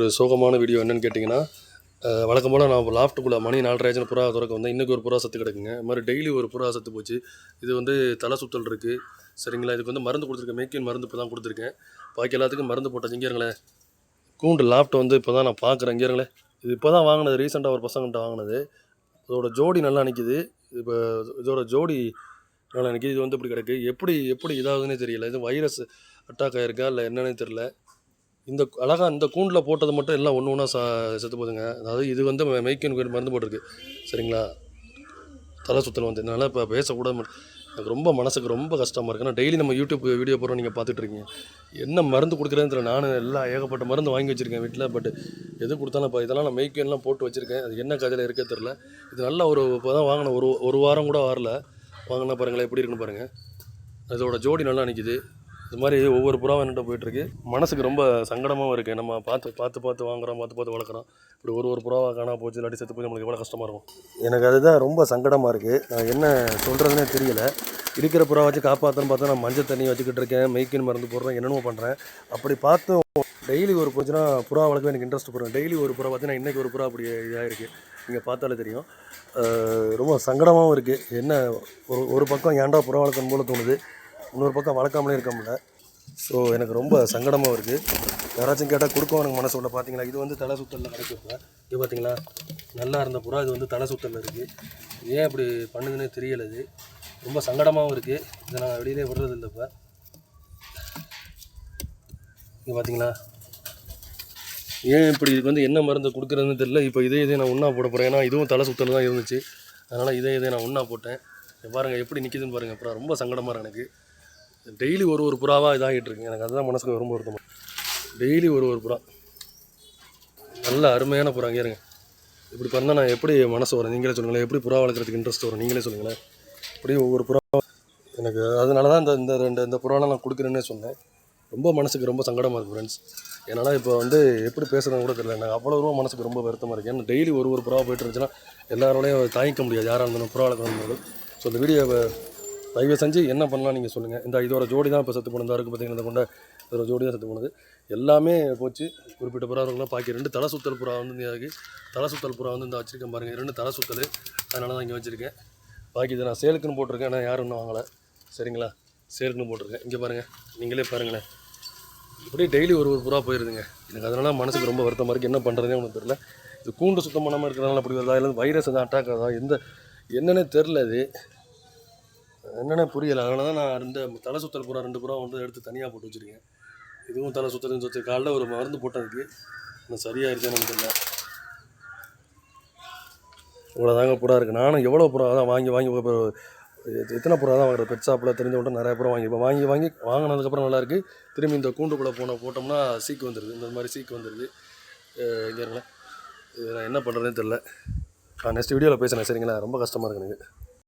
ஒரு சோகமான வீடியோ என்னென்னு கேட்டிங்கன்னா வழக்கம் போல் நான் லாஃப்ட்டுக்குள்ளே மணி நாலரை புறா திறக்க வந்தேன். இன்றைக்கி ஒரு புறா சத்து கிடக்குங்க. இது மாதிரி டெய்லி ஒரு புறா சத்து போச்சு. இது வந்து தலை சுத்தல் இருக்குது சரிங்களா? இதுக்கு வந்து மருந்து கொடுத்துருக்கேன். மேக்கின் மருந்து இப்போ தான் கொடுத்துருக்கேன். பாக்கி எல்லாத்துக்கும் மருந்து போட்டாச்சு. இங்கேருங்களேன் கூண்டு லாஃப்ட் வந்து இப்போ தான் நான் பார்க்குறேன் இங்கேருங்களேன் இது இப்போ தான் வாங்கினது ரீசெண்டாக ஒரு பசங்கள்கிட்ட வாங்கினது. இதோட ஜோடி நல்லா நிற்கிது இப்போ இதோட ஜோடி நல்லா நிற்கிது இது வந்து இப்படி கிடக்கு. எப்படி எப்படி இதாகுதுன்னே தெரியல. இது வைரஸ் அட்டாக் ஆகிருக்கா இல்லை என்னன்னே தெரியல. இந்த அழகாக இந்த கூண்டில் போட்டது மட்டும் எல்லாம் ஒன்று ஒன்றா சா செத்து போகுதுங்க அதாவது இது வந்து மெய்க்கன் மருந்து போட்டிருக்கு. சரிங்களா? தலை சுத்தல் வந்து. என்னால் இப்போ பேசக்கூட எனக்கு ரொம்ப மனசுக்கு ரொம்ப கஷ்டமாக இருக்குது நான் டெய்லி நம்ம யூடியூப் வீடியோ போகிறோம் நீங்கள் பார்த்துட்டு இருக்கீங்க. என்ன மருந்து கொடுக்குறேன்னு தெரியல. நான் எல்லாம் ஏகப்பட்ட மருந்து வாங்கி வச்சுருக்கேன் வீட்டில் பட் எது கொடுத்தாலும் இப்போ இதெல்லாம் நான் மெய்க்கன்லாம் போட்டு வச்சுருக்கேன். அது என்ன கதையில் இருக்கே தெரில இது நல்லா ஒரு இப்போ தான் வாங்கின ஒரு ஒரு வாரம் கூட வரல. வாங்கினா பாருங்களேன் எப்படி இருக்குன்னு பாருங்கள் அதோட ஜோடி நல்லா நிற்கிது இது மாதிரி ஒவ்வொரு புறாவும் என்னட்ட போயிட்டுருக்கு. மனசுக்கு ரொம்ப சங்கடமாகவும் இருக்குது நம்ம பார்த்து பார்த்து பார்த்து வாங்குறோம் பார்த்து பார்த்து வளர்க்குறோம். இப்படி ஒரு ஒரு புறாவாக காணா போச்சு இல்லாட்டி செத்து போய் நம்மளுக்கு எவ்வளோ கஷ்டமாக இருக்கும்? எனக்கு அதுதான் ரொம்ப சங்கடமாக இருக்குது நான் என்ன சொல்கிறதுனே தெரியல. இருக்கிற புறா வச்சு காப்பாற்றணும் பார்த்தா நான் மஞ்சள் தண்ணி வச்சுக்கிட்டு இருக்கேன் மெய்க்கின் மருந்து போடுறேன் என்னென்னமோ பண்ணுறேன் அப்படி பார்த்தும் டெய்லி ஒரு போச்சுன்னா புறா வளர்க்க எனக்கு இன்ட்ரெஸ்ட் போடுறேன். டெய்லி ஒரு புறா பார்த்தீங்கன்னா இன்றைக்கி ஒரு புறா அப்படி இதாக இருக்குது நீங்கள் பார்த்தாலே தெரியும். ரொம்ப சங்கடமாகவும் இருக்குது என்ன ஒரு ஒரு பக்கம் ஏன்டா புறா வளர்க்கணும் போல தோணுது. இன்னொரு பக்கம் வளர்க்காமலே இருக்க முடியல. ஸோ எனக்கு ரொம்ப சங்கடமாக இருக்குது யாராச்சும் கேட்டால் கொடுக்கவனுக்கு மனசு உள்ள பார்த்தீங்களா இது வந்து தலை சுத்தலில் கிடைக்கும் இது பார்த்தீங்களா நல்லா இருந்த புறா இது வந்து தலை சுத்தலில் இருக்குது ஏன் இப்படி பண்ணுதுன்னே தெரியலை இது. ரொம்ப சங்கடமாகவும் இருக்குது இதை நான் வெளியிலே விடுறது இல்லை இப்போ. இங்கே பார்த்தீங்களா ஏன் இப்படி இதுக்கு வந்து என்ன மருந்து கொடுக்குறதுன்னு தெரியல. இப்போ இதே இதே நான் ஒன்றா போட போகிறேன் ஏன்னா இதுவும் தலை சுத்தல் தான் இருந்துச்சு. அதனால் இதே இதே நான் ஒன்றா போட்டேன். பாருங்கள் எப்படி நிற்கிதுன்னு பாருங்கள் அப்புறம் ரொம்ப சங்கடமாக இருக்கு எனக்கு. டெய்லி ஒரு ஒரு புறாவாக இதாகிட்டு இருக்குங்க எனக்கு அதுதான் மனசுக்கு ரொம்ப வருத்தமாக டெய்லி ஒரு ஒரு புறா. நல்ல அருமையான புறா. இருங்க. இப்படி பண்ணால் நான் எப்படி மனசு வரும்? நீங்களே சொல்லுங்களேன். எப்படி புறா வளர்க்குறதுக்கு இன்ட்ரெஸ்ட் வரும்? நீங்களே சொல்லுங்களேன். இப்படி ஒவ்வொரு புறா எனக்கு அதனால தான் இந்த இந்த ரெண்டு இந்த புறாலாம் நான் கொடுக்குறேன்னே சொன்னேன். ரொம்ப மனசுக்கு ரொம்ப சங்கடமாக இருக்குது ஃப்ரெண்ட்ஸ் என்னால் இப்போ வந்து எப்படி பேசுகிறேன்னு கூட தெரியல. எனக்கு அவ்வளோ ரூபா மனசுக்கு ரொம்ப வருத்தமாக இருக்குது ஏன்னா டெய்லி ஒரு ஒரு புறா போயிட்டு இருந்துச்சுன்னா எல்லாரோடையும் தாங்கிக்க முடியாது. யாராக இருந்தாலும் புறா வளர்க்கணும் ஸோ இந்த வீடியோவை தயவு செஞ்சு என்ன பண்ணலாம் நீங்கள் சொல்லுங்கள் இந்த இதோட ஜோடி தான் இப்போ செத்து போனதா இருக்குது பார்த்தீங்கன்னா கொண்ட இதோட ஜோடி தான் செத்து போனது. எல்லாமே போச்சு. குறிப்பிட்ட புறா இருக்கலாம் பாக்கி ரெண்டு தலை சுத்தல் புறா வந்து இந்த இருக்குது தலை சுத்தல் புறா வந்து இந்த வச்சுருக்கேன் பாருங்கள் ரெண்டு தலை சுத்தல். அதனால தான் இங்கே வச்சுருக்கேன். பாக்கி இதை நான் சேலுக்குன்னு போட்டிருக்கேன். ஆனால் யாரும் இன்னும் வாங்கலை. சரிங்களா? சேலுக்குன்னு போட்டிருக்கேன். இங்கே பாருங்கள் நீங்களே பாருங்களேன். இப்படியே டெய்லி ஒரு ஒரு புறா போயிருதுங்க. எனக்கு அதனால மனசுக்கு ரொம்ப வருத்தமாக இருக்குது என்ன பண்ணுறதே ஒன்றும் தெரில இது கூண்டு சுத்தம் பண்ணாமல் இருக்கிறனால அப்படி வருதா? இல்லை வைரஸ் எதாவது அட்டாக் ஆகுதா? எந்த என்னன்னே தெரில அது என்னென்ன புரியல. அதனால தான் நான் ரெண்டு தலை சுத்தல் புறா ரெண்டு புறா வந்து எடுத்து தனியாக போட்டு வச்சுருக்கேன். இதுவும் தலை சுத்தலும் சுற்றி காலைல ஒரு மருந்து போட்டதுக்கு இன்னும் சரியாயிருச்சேன்னு எனக்கு தெரியல. இவ்வளோதாங்க புறா இருக்குது நானும் எவ்வளோ புறா தான் வாங்கி வாங்கி இப்போ எத்தனை புறா தான் வாங்குறது? பெட் ஷாப்பில் தெரிஞ்ச விட்டு நிறைய புறா வாங்கி இப்போ வாங்கி வாங்கி வாங்கினதுக்கப்புறம் நல்லாயிருக்கு திரும்பி இந்த கூண்டுக்குள்ளே போன போட்டோம்னா சீக்கு வந்துடுது இந்த மாதிரி சீக்கு வந்துடுது இங்கே இது நான் என்ன பண்ணுறதுன்னு தெரில நான் நெக்ஸ்ட் வீடியோவில் பேசுகிறேன் சரிங்களா? ரொம்ப கஷ்டமாக இருக்கு எனக்கு.